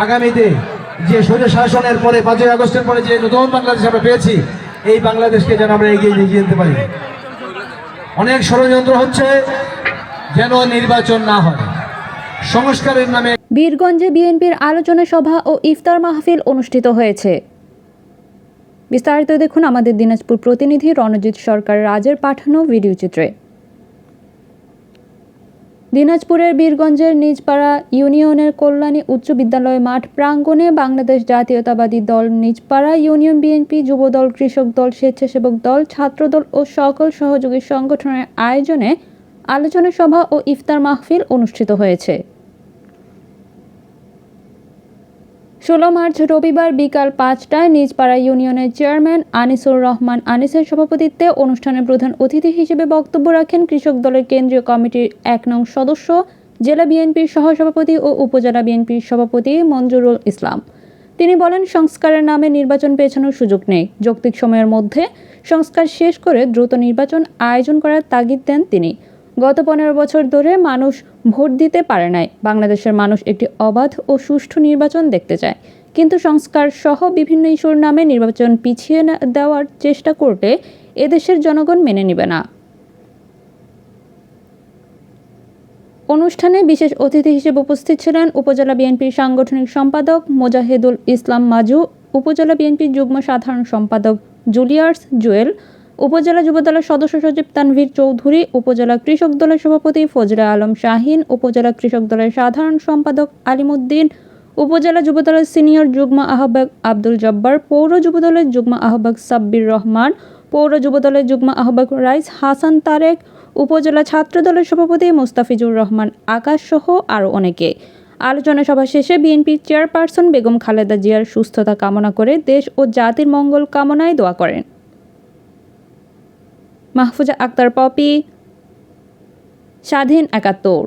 আগামীতে যে স্বৈর শাসনের পরে পাঁচই আগস্টের পরে যে নতুন বাংলাদেশ আমরা পেয়েছি, এই বাংলাদেশকে যেন আমরা এগিয়ে নিয়ে যেতে পারি। অনেক ষড়যন্ত্র হচ্ছে, যেন নির্বাচন না হয়। সংস্কারের নামে বীরগঞ্জে বিএনপির আলোচনা সভা ও ইফতার মাহফিল অনুষ্ঠিত হয়েছে। বিস্তারিত দেখুন আমাদের দিনাজপুর প্রতিনিধি রণজিৎ সরকার, রাজের পাঠানো ভিডিও চিত্রে। দিনাজপুরের বীরগঞ্জের নিজপাড়া ইউনিয়নের কল্যাণী উচ্চ বিদ্যালয় মাঠ প্রাঙ্গণে বাংলাদেশ জাতীয়তাবাদী দল নিজপাড়া ইউনিয়ন বিএনপি যুবদল, কৃষক দল, স্বেচ্ছাসেবক দল, ছাত্রদল ও সকল সহযোগী সংগঠনের আয়োজনে আলোচনা সভা ও ইফতার মাহফিল অনুষ্ঠিত হয়েছে। ষোলো মার্চ রবিবার বিকাল পাঁচটায় নিজপাড়া ইউনিয়নের চেয়ারম্যান আনিসুর রহমান আনিসের সভাপতিত্বে অনুষ্ঠানের প্রধান অতিথি হিসেবে বক্তব্য রাখেন কৃষক দলের কেন্দ্রীয় কমিটির এক নং সদস্য, জেলা বিএনপির সহসভাপতি ও উপজেলা বিএনপির সভাপতি মঞ্জুরুল ইসলাম। তিনি বলেন, সংস্কারের নামে নির্বাচন পেছানোর সুযোগ নেই। যৌক্তিক সময়ের মধ্যে সংস্কার শেষ করে দ্রুত নির্বাচন আয়োজন করার তাগিদ দেন তিনি। গত পনেরো বছর ধরে মানুষ ভোট দিতে পারে নাই। বাংলাদেশের মানুষ একটি অবাধ ও সুষ্ঠু নির্বাচন দেখতে চায়। কিন্তু সংস্কার সহ বিভিন্ন ইস্যুর নামে নির্বাচন পিছিয়ে দেওয়ার চেষ্টা করলে এদেশের জনগণ মেনে নেবে না। অনুষ্ঠানে বিশেষ অতিথি হিসেবে উপস্থিত ছিলেন উপজেলা বিএনপির সাংগঠনিক সম্পাদক মোজাহিদুল ইসলাম মাজু, উপজেলা বিএনপির যুগ্ম সাধারণ সম্পাদক জুলিয়ার্স জুয়েল উপজেলা যুবদলের সদস্য সচিব তানভীর চৌধুরী, উপজেলা কৃষক দলের সভাপতি ফজরা আলম শাহিন, উপজেলা কৃষক দলের সাধারণ সম্পাদক আলিমুদ্দিন, উপজেলা যুবদলের সিনিয়র যুগ্ম আহ্বায়ক আব্দুল জব্বার, পৌর যুবদলের যুগ্ম আহ্বায়ক সাব্বির রহমান, পৌর যুবদলের যুগ্ম আহ্বায়ক রাইস হাসান তারেক, উপজেলা ছাত্র দলের সভাপতি মোস্তাফিজুর রহমান আকাশ সহ আরও অনেকে। আলোচনা সভা শেষে বিএনপির চেয়ারপারসন বেগম খালেদা জিয়ার সুস্থতা কামনা করে দেশ ও জাতির মঙ্গল কামনায় দোয়া করেন। মাহফুজা আক্তার পপি স্বাধীন একাত্তর।